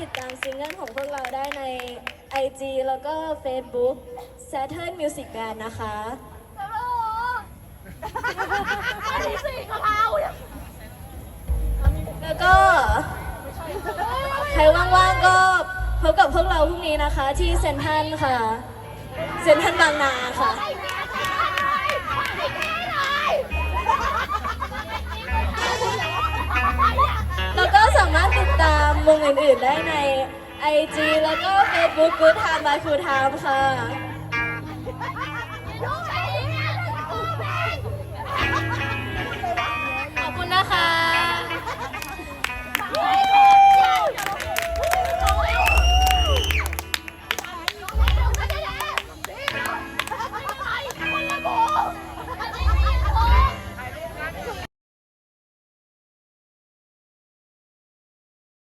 ติดตามซิงเกิลของพวกเราได้ใน IG แล้วก็ Facebook Saturn Music Band นะคะฮันที่สี่กะเรานี่ยแล้วก็ใครว่างๆก็พบกับพวกเราพรุ่งนี้นะคะ ที่เซนทันค่ะ เซนทันบางนาค่ะ นได้ใน IG แล้วก็ Facebook Good Time by Food Time ค่ะ ขอบคุณนะคะ